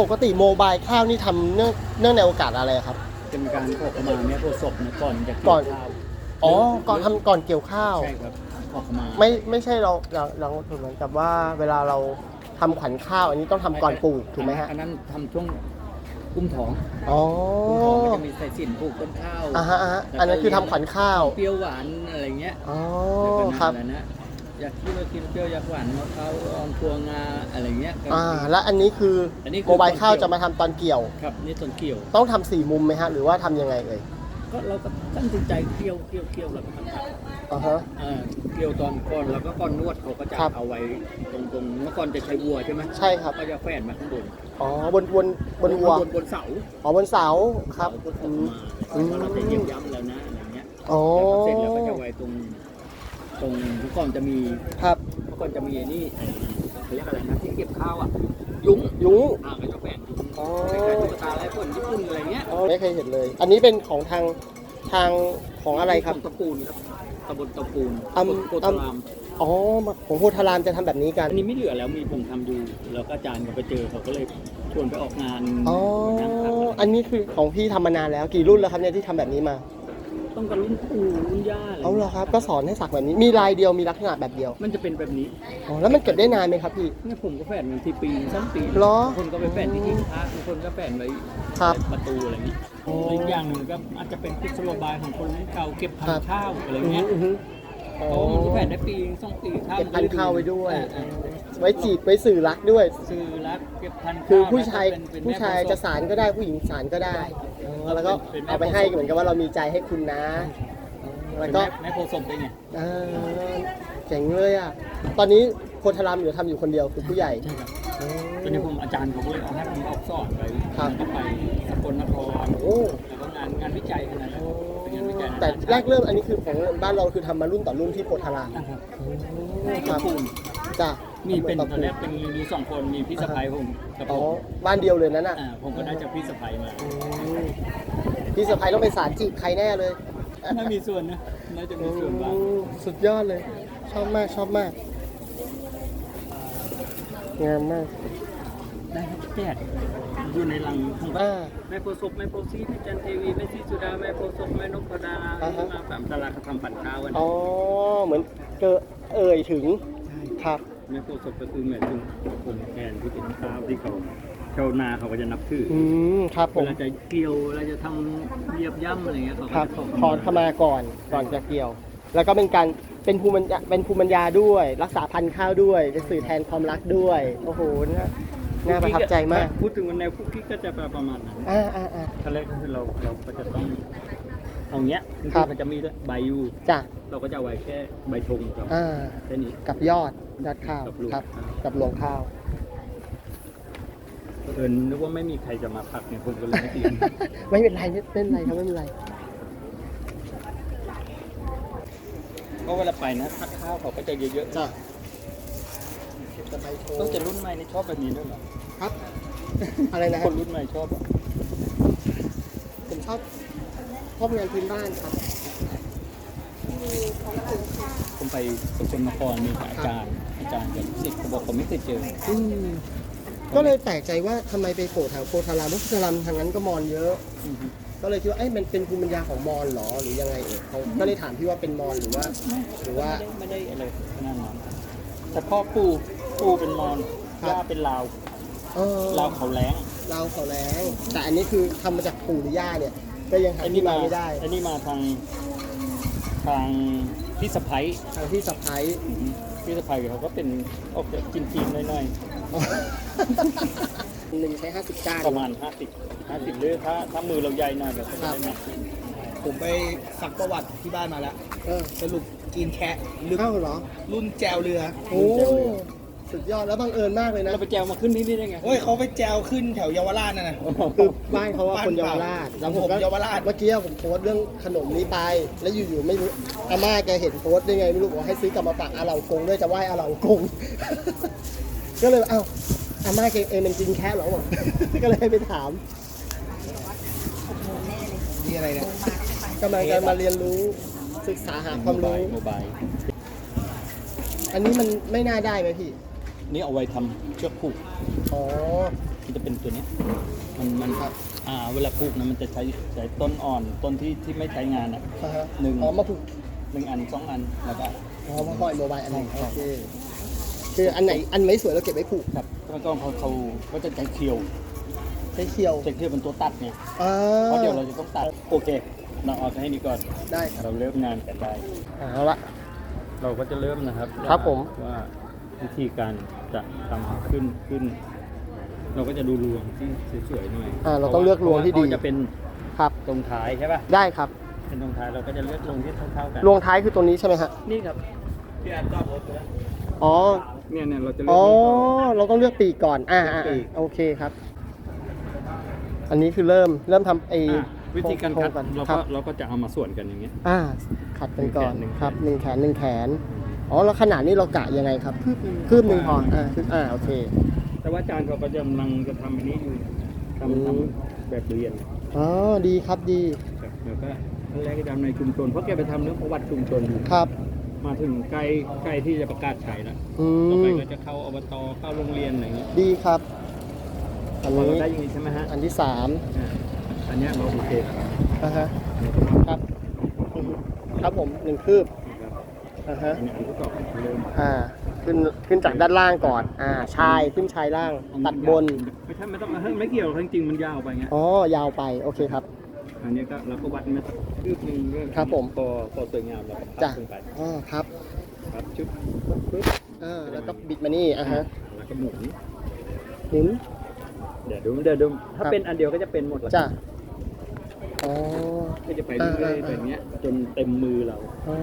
ปกติโมบายข้าวนี่ทำเนื่องเนื่องในโอกาสอะไรครับเป็นการขอขมาแม่โพธิ์ศพนะก่อนจะก่เกี่อยนวข้าวอ๋อก่อนทำก่อนเกี่ยวข้าว ใช่ครับขอขมาไม่ไม่ใช่เราเราเราเหมือนกับว่าเวลาเราทำขวัญข้าว อันนี้ต้องทำก่อนปลูกถูกไหมฮะอันนั้นทำช่วงกุ้มท้องอ๋อกุ้มท้องก็จะมีใส่สินปลูกต้นข้าวอ่าฮะอ่าฮะอันนั้นคือทำขวัญข้าวเปรี้ยวหวานอะไรเงี้ยอ๋อแล้วก็ครับนั่นแหละนะ อยากคิดว่ากินเปรี้ยวอยากหวานมะพร้าวอ่อนพวงงาอะไรเงี้ยก็อ่า แล้วอันนี้คืออนนี้คือ โมบายข้าวตอนเกี่ยวจะมาทำตอนเกี่ยว ครับนี่ต้นเกี่ยว ต้องทำสี่มุมไหมฮะ หรือว่าทำยังไงเอ่ยก็เราก็ตั้งใจเกี่ยวเกี่ยวเกี่ยวแล้วก็ทำครับอ่าฮะ เอ่อเกี่ยวตอนก่อนแล้วก็ก่อนนวดเขาก็จะครับ เอาไว้ตรงตรงเมื่อก่อนจะใช้วัวใช่ไหมใช่ครับ ก็จะแฝนมาข้างบนอ๋อบนบนบนวัว บนบนเสาอ๋อบนเสาครับ เสาบนขอือบมมาอืม แล้วเราจะเยี่ยมย้ำแล้วนะอะไรเงี้ยอ๋อ แล้วก็เสร็จแล้วก็จะไว้ตรง ตรงเมื่อก่อนจะมีครับเมื่อก่อนจะมีไอ้นี่ไอ้เขาเรียกอะไรนะที่เก็บข้าวอะ ยุ้งยุ้งอ่าก็จะแฝนยุ้งอ๋อคล้ายๆตุ๊กตาไร้ผลญี่ปุ่นอะไรเงี้ยอ๋อไม่เคยเห็นเลย อันนี้เป็นของทางทางของอะไรครับของตะปูนครับตำบลตะปูนอำโพธารามอ๋อของโพธารามจะทำแบบนี้กันอันนี้ไม่เหลือแล้วมีผมทำอยู่แล้วก็อาจารย์ก็ไปเจอเขาก็เลยชวนไปออกงานอ๋อนั่งทำอันนี้คือของพี่ทำมานานแล้วกี่รุ่นแล้วครับเนี่ยที่ทำแบบนี้มา ต้องกับรุ่นปู่รุ่นย่าอะไรเอาเหรอครับก็สอนให้สักแบบนี้มีลายเดียวมีลักษณะแบบเดียวมันจะเป็นแบบนี้อ๋อแล้วมันเก็บได้นานไหมครับพี่ เนี่ยผมก็แฝนมันที่ปีสามปีเหรอ บางคนก็ไปแฝนที่ทิ้งพระบางคนก็แฝนไว้ครับในประตูอะไรเงี้ยอ๋อแล้วอีกอย่างหนึ่งก็อาจจะเป็นกุศโลบายของคนรุ่นเก่าเก็บพันครับ ธุ์ข้าวอะไรอือฮึเงี้ยอือฮึอ๋อเพราะว่ามันก็แฝนได้ปีสองปีข้าวเก็บพันธุ์ข้าวไว้ด้วย เออเออไว้จีบไว้สื่อรักด้วย ซื้อรักเก็บพันธุ์ข้าวคือผู้ชายแล้วก็เป็นเป็นผู้ชายแม่โพธิ์ศพจะสารก็ได้ผู้หญิงสารก็ได้ อ๋อแล้วก็เป็นแม่เอาไปให้เหมือนกับว่าเรามีใจให้คุณนะ แล้วก็เป็นแม่แม่โพธิ์ศพได้ไงอ่าเจ๋งเลยอะ ตอนนี้โพธารามอยู่ทำอยู่คนเดียวคือผู้ใหญ่ใช่ครับอ๋อตอนนี้ผมอาจารย์เขาก็เลยเอาให้ผมออกสอนไปครับแล้วก็ไปสกลนครโอ้แล้วก็งานงานวิจัยขนาดนั้นเป็นงานวิจัยแต่แรกเริ่มอันนี้คือของบ้านเราคือทำมารุ่นต่อรุ่นที่โพธารามนะครับคกรัระบปูนจ้ะ มีเป็นตะตอนแรกเป็นมีสองคนมีพี่สะพ้ายผมกับอ๋ผอมบ้านเดียวเลยนั่นน่ะอ่าผมก็ได้จากพี่สะพ้ายมาอืมพี่สะพ้ายต้องไปสารจีบใครแน่เลยน่ามีส่วนนะน่าจะมีส่วนบ้างอืมสุดยอดเลย ชอบมากชอบมากงามมากได้ครับแจกอยู่ในลังของบ้านอ่า แม่โพธิ์ศพแม่โพธิ์ศรีแม่จันเทวีแม่ศรีสุดาแม่โพธิ์ศพแม่นพดาอ่าฮะ มาสามตลาดเขาทำปั่นข้าวกันอ๋อ เหมือนเกิดเอ่ยถึงใช่ครับ แม่โพธิ์ศพก็คือเหมือนถึงคนแทนที่เป็นข้าวที่เขาชาวนาเขาก็จะนับถือออืมครับผเวมลาจะเกี่ยวเวลาจะทำเหยียบย่ำอะไรเงี้ยเขาคก็รับจะขอถอนเข้ามาก่อนก่อนจะเกี่ยว แล้วก็เป็นการเป็นภูมิปัญญาเป็นภูมิปัญญาด้วย รักษาพันธุ์ข้าวด้วยจะสื่อแทนความรักด้วยโอ้โหน่าน่าประทับใจมากพูดถึงแนวคุกกี้ก็จะประมาณนั้นอ่าอ่าอ่า ขั้นแรกก็คือเราเราก็จะต้อง เอาเงี้ยคือครับ มันจะมีใบอยู่ จ้ะเราก็จะเอาไว้แค่ใบธงกับอ่าแค่นี้กับยอดยอดข้าวกับรวงครับข้าวกับรวงข้าว เออนึกว่าไม่มีใครจะมาพักเนี่ยผมก็เลยไม่เตรียมไม่เป็นไรไม่เป็นไรครับไม่เป็นไร ก็เวลาไปนะพักข้าวเขาก็จะเยอะจ้ะจะไปโชๆว์ต้องจะรุ่นใหม่นี่ชอบแบบนี้ด้วยเหรอครับ อะไรนะคครับนรุ่นใหม่ชอบอะผมชอบ ชอบงานพื้นบ้านครับ ผมไปสกลนครมีอาจารย์ อาจารย์กับศิษย์เขาบอกเขาไม่เคยเจอ อืมก็เลยแปลกใจว่าทำไมไปโผล่แถวโพธารามเพราะโพธารามทางนั้นก็มอญเยอะ อือฮึก็เลยคิดว่าเอ้ยมันเป็นภูมิปัญญาของมอญเหรอหรือยังไงเอ่ยเขาก็เลยถามพี่ว่าเป็นมอญหรือว่า หรือว่าไม่ได้ไม่ได้อะไรขนาดนั้นแต่พ่อปู่ปู่เป็นมอญครับ ย่าเป็นลาวเออลาวเขาแรง เราเขาแรงแต่อันนี้คือทำมาจากปู่หรือย่าเนี่ย ก็ยังหาอันที่นี้มามาไม่ได้อันนี้มาทางทางพี่สะพ้ยทางที่สะพ้ายพี่สะพ้ยเขาก็เป็นออกจากจีนๆหน่อยหนึ่งใช้ห้าสิบจานๆประมาณ50 50หรือถ้าถ้ามือเราใหญ่หน่อยเราก็จะได้มากผมไปสักประวัติที่บ้านมาแล้วเออสรุปกินแคะลึกเข้าเหรอรุ่นแจวเรือโอ้ สุดยอดแล้วบังเอิญมากเลยนะ เราไปแจวมาขึ้นนี่นี่ได้ไง เฮ้ยเขาไปแจวขึ้นแถวเยาวราชน่ะนะ คือบ้านเขาว่าคนเยาวราชแล้วผมก็ผมเยาวราช เมื่อกี้ผมโพสต์เรื่องขนมนี้ไป แล้วอยู่ๆไม่รู้อาม่าแกเห็นโพสต์ได้ไงไม่รู้บอกว่าให้ซื้อกลับมาฝากอาเหลากงด้วยจะไหว้อาเหลากง ก็เลยเอ้าอาม่าแกเองมันกินแค่เหรอบอกก็เลยให้ไปถามนี่อะไรเนี่ยกำลังจะมาเรียนรู้ศึกษาหาความรู้โมบายอันนี้มันไม่น่าได้ไหมพี่ นี่เอาไว้ทำเชือกผูกอ๋อมันจะเป็นตัวเนี้ยมันมันอ่าเวลาปลูกนะมันจะใช้ใช้ต้นอ่อนต้นที่ที่ไม่ใช้งานอะอ่าฮะหนึ่งอ๋อมาผูกหนึ่งอันสองอันแล้วก็ อ๋อมาห้อยโมบายอันหนึงใช่โอเคคืออันไหนอันไหนสวยเราเก็บไว้ผูกครับแล้วก็เขาเขาก็จะใช้เคียวใช้เคียวใช้เคียวเป็นตัวตัดเนี่ยอ่าเพราะเดี๋ยวเราจะต้องตัดโอเคเราเอาไปให้นี่ก่อนได้ครับเราเริ่มงานกันได้เอาละเราก็จะเริ่มนะครับครับผม ว่า วิธีการจะทำขึ้นขึ้น เราก็จะดูรวงที่สวยๆหน่อยอ่าเราต้องเลือกรวงที่ดี เพาะาเขาจะเป็นครับ ตรงท้ายใช่ป่ะได้ครับเป็นตรงท้ายเราก็จะเลือกรวงที่เท่าๆกันรวงท้ายคือตัวนี้ใช่ไหมฮะนี่ครับที่อันต้อรถนะอ๋อเนี่ยเนี่ยเราจะเลือ๋อกอนี่ก่อน เราต้องเลือกปีกก่อนอ่าอ่าปีกโอเคครับ อันนี้คือเริ่มเริ่มทำไอ้อะวิธีการคัดโคงเราคก็รับเราก็จะเอามาส่วนกันอย่างเงี้ย อ่าขัดกันก่อนหนึ่งแขนครับหนึ่งแขนหนึ่งแขน อ๋อแล้วขนาดนี้เรากะยังไงครับคืบหนึ่งพออ่าคืบอ่าโอเค แต่ว่าอาจารย์เขาก็จะกำลังจะทำอันนี้อยู่ทำอืมทำแบบเรียนอ๋อดีครับดีครับแล้วก็ขั้นแรกก็ทำในชุมชนเพราะแกไปทำเรื่องประวัติชุมชนอยู่ครับ มาถึงใกล้ใกล้ที่จะประกาศใช้แล้วอืต่อไปมก็จะเข้าอบตเข้าโรงเรียนอะไรอย่างเงี้ยดีครับ อันพอเรานี้ได้อย่างนี้ใช่ไหมฮะอันที่สามอ่าอันเนี้ยเราโอเคแล้วอ่าฮะ ครับอืมครับผมหนึ่งคืบนะครับ อ่าฮะอันนี้อันที่สองเริ่มอ่าขึ้นขึ้นจากด้านล่างก่อน อ่าชายขึ้นชายล่าง ตัดบน ไม่ใช่ไม่ต้องเฮ้ยไม่เกี่ยวจริงๆมันยาวไปไงอ๋อยาวไปโอเคครับ อันนี้ก็เราก็วัดมาคืบหนึ่งก็ครับผม พอพอสวยงามเราก็พัจ้ะ บขึ้นไปอ๋อครับครับชึบปึ๊บอ่าแล้วก็บิดมานี่อ่าฮะแล้วก็หมุนหมุน เดี๋ยวดูเดี๋ยวดูถ้าครับ เป็นอันเดียวก็จะเป็นหมดเลยจ้ะอ๋อ ก็จะไปเรื่อยๆอ่าแบบเนี้ยจนเต็มมือเรา อ๋อ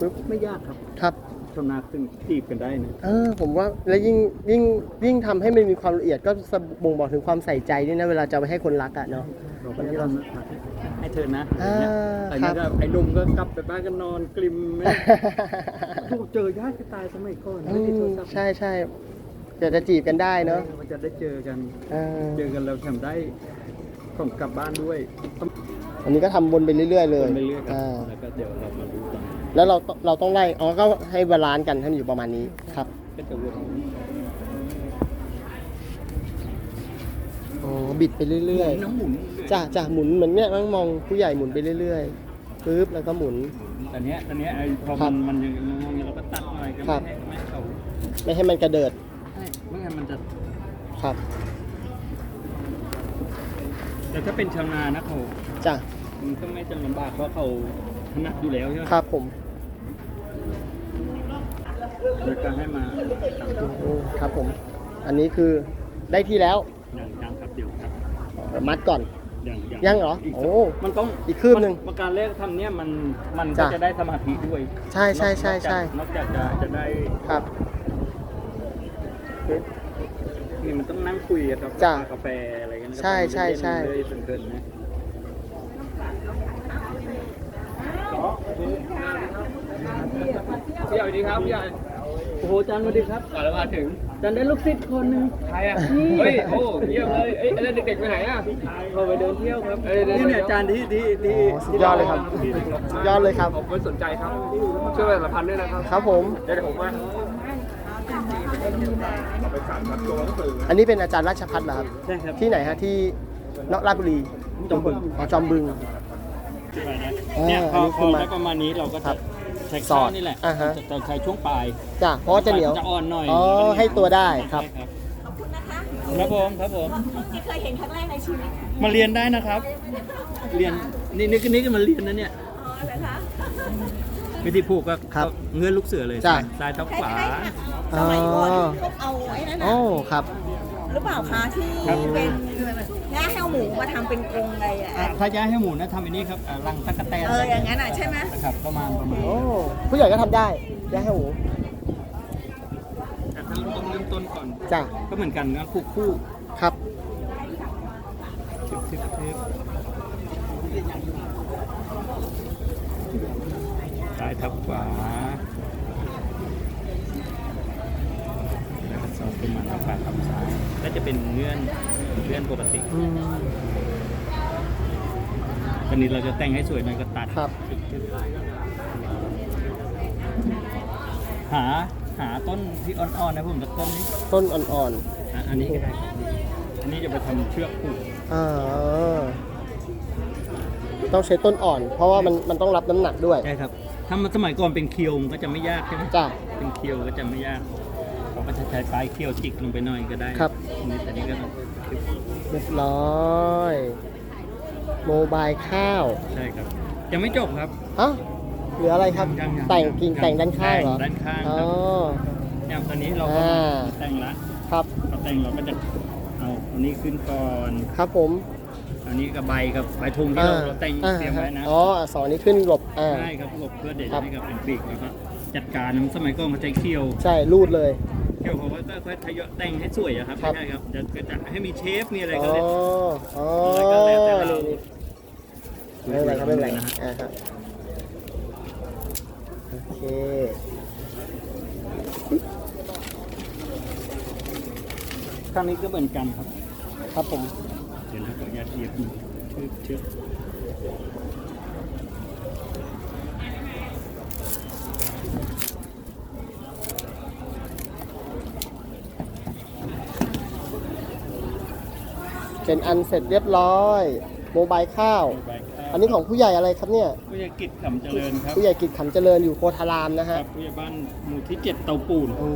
ปึ๊บไม่ยากครับครับชำนาญซึ่งจีบกันได้นะเออผมว่าแล้วยิ่งยิ่งยิ่งทำให้มันมีความละเอียดก็บ่งบอกถึงความใส่ใจด้วยนะเวลาจะเอาไปให้คนรักอะเนาะ เราก็จะทำให้เธอนะอ่าไอ้ครันี่บก็ไอ้หนุ่มก็กลับไปบ้านก็นอนกลิมไม่ถูกเจอยากจะตายสมัยก่อนอืไม่มีโทรมศัพท์ใช่ใช่เดี๋ยวจะจีบกันได้เนาะมันจะได้เจอกัน เออ เจอกันเราทำได้ของกลับบ้านด้วยต้อง อันนี้ก็ทำวนไปเรื่อยๆเลยไปเรื่อยๆครับอ่าแล้วก็เดี๋ยวเรามาดูกันแล้วเราเราต้องไล่อ๋อก็ให้บาลานซ์กันให้มันอยู่ประมาณนี้ครับ ก็จะวนอ๋อบิดไปเรื่อยน้ำหมุนๆจ้ะจ้ะหมุนเหมือนเนี้ยนั่งมองผู้ใหญ่หมุนไปเรื่อยๆปึ๊บแล้วก็หมุนตอนเนี้ยตอนเนี้ยไอ้พอครัมับนมันยังงงๆเราก็ตัดหน่อยก็ครัไม่บให้ไม่ให้เขาไม่ให้มันกระเดิดใช่ไม่งั้นมันจะครับ แต่ถ้าเป็นชาวนานะเขาจ้ะมันก็ไม่จะลำบากเพราะเขาถนัดอยู่แล้วใช่ไหมครับผมแล้วก็ให้มาตามอืมครับผม อันนี้คือได้ที่แล้วอย่างยังครับเดี๋ยวครับเดี๋ยวมัดก่อน อย่างยังเหรออีกโอ้ มันต้องอีกคืบหนึ่งมัการแรกทำเนี้ยมันมันก็จ้ะ จะได้สมาธิด้วยใช่ใช่ใช่ใช่นอกจากจะจะได้ครับ นี่มันต้องนั่งคุยกับจ้ะกาแฟอะไรกันใช่ใช่ใช่ เรื่อยๆเพลินๆนะพี่ใหญ่สวัสดีครับพี่ใหญ่โอ้โหอาจันสวัสดีครับก่อนแล้วมาถึงอาจันได้ลูกศิษย์คนหนึ่งใครอะเฮ้ยโอ้เยี่ยมเลยเอ้ยแล้วเด็กๆไปไหนอะเขาไปเดินเที่ยวครับนี่เนี่ยอาจารย์ที่ที่ที่โอ้สุดยอดเลยครับสุดยอดเลยครับ ผมไม่สนใจครับช่วยประชาสัมพันธ์ด้วยนะครับ ครับผม เดี๋ยวผมมา อันนี้เป็นอาจารย์ราชพัฒน์เหรอครับ ใช่ครับ ที่ไหนฮะที่นอกราชบุรีจอมบึงอ๋อจอมบึงเนี่ยพออันนี้พคืออมาได้ประมาณนี้เราก็ครัจะบใช้สอข้าดวนี่แหละอ่าฮะจะใช้ช่วงปลายจ้ะเพราะว่าจะเหนียวจะอ่อนหน่อยอ๋อให้ตัวได้ครับใช่ครับผมครับผมที่เคยเห็นครั้งแรกในชีวิตมาเรียนได้นะครับ เรียนนี่นี่ก็นี่ก็มาเรียนนะเนี่ยอ๋อเหรอคะ วิธีผูกก็ครับเงื่อนลูกเสือเลยจ้ะ ซ้ายเท้าคขวาล้ายๆกับสมัยก่อนที่พวกเอาไอ้นั่นโอ้น่ะครับ หรือเปล่าคะที่ครับ เป็นง่าแห้วหมูมาทำเป็นกรงอะไรอะ อะถ้าย้ายให้หมูนะทำอันนี้ครับอะรังตะกะแตนเอออย่างนั้นอะใช่ไหมนะครับประมาณประมาณโอ้ผู้ใหญ่ก็ทำได้ย่าให้หมูแต่ถ้าเราต้องเริ่มต้นก่อน จ้ะก็เหมือนกันนะคู่คู่ครับ ทึบทึบทึบซ้าย ทับขวาแล้วก็สอบขึ้นมาแล้วขวาทับซ้ายก็จะเป็นเงื่อนเงื่อนปกติอืม ตอนนี้เราจะแต่งให้สวยหน่อยก็ตัดครับ หาหาต้นที่อ่อนๆนะผมกับต้นนี้ต้นอ่อนหอะอันนี้ก็ได้ครับอันนี้จะไปทำเชือกผูกอ่าต้องใช้ต้นอ่อน เพราะว่ามันมันต้องรับน้ำหนักด้วย ใช่ครับ ถ้ามันสมัยก่อนเป็นเคียวมันก็จะไม่ยากใช่ไหมจ้ะ เป็นเคียวก็จะไม่ยากเราก็จะใช้ปลายเคียวจิกลงไปหน่อยก็ได้ครับอันนี้แต่นี้ก็ต้องเรียบร้อยโมบายข้าวใช่ครับ ยังไม่จบครับฮะเหลืออะไรครับ ยังยังแต่งกิ่งแต่งด้านข้างเหรอแต่งด้านข้างอ๋ครัอบอย่างตอนนี้เราก็อ่า แต่งละครับพอแต่งเราก็จะเอาอันนี้ขึ้นก่อน ครับผม อันนี้กับใบกับใบธงที่เราเราแต่งอ่าเตรียมไว้นะอ๋อสองนี้ขึ้นหลบอ่า ใช่ครับหลบเพื่อเด็ดครับให้กับเป็นปีกนะครับจัดการสมัยก่อนเขาใช้เคียวใช่รูดเลย เคียวเขาก็ค่อยๆทยอยแต่งให้สวยอะครับครับไม่ใช่ครับจะก็จะให้มีเชฟมีอะไรอ๋ก็อเลย อ๋ออะไรก็แล้วแต่เรา นี่นี่ไม่เป็นไรครับไม่เป็นไรนะฮะอ่าครับโอเคข้างนี้ก็เหมือนกันครับ ครับผม เดี๋ยวนะขออนุญาต เหยียบมือชืบชืบเป็นอันเสร็จเรียบร้อยโมบายข้าวใบข้าว อันนี้ของผู้ใหญ่อะไรครับเนี่ย ผู้ใหญ่กิจขำเจริญครับ ผู้ใหญ่กิจขำเจริญอยู่โพธารามนะครัฮะบผู้ใหญ่บ้านหมู่ที่เจ็ดเตาปูน โอ้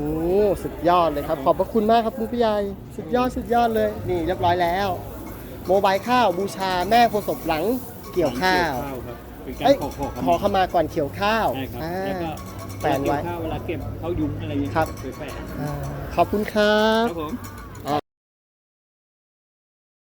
สุดยอดเลยครับ ขอบพระคุณมากครับคุณผู้ใหญ่ สุดยอดสุดยอดเลย นี่เรียบร้อยแล้ว โมบายข้าวบูชาแม่โพธิ์ศพหลังเกี่ยวข้าวครับเป็นการเอ้ยขอขอขอขมาก่อนเกี่ยวข้าวใช่ครับอ่า แล้วก็แฝนไว้เวลาเกี่ยวข้าวเวลาเก็บเขายุ้งอะไรอย่างเงี้ยครับ ไปแฝนอ่าขอบคุณครับ ครับผม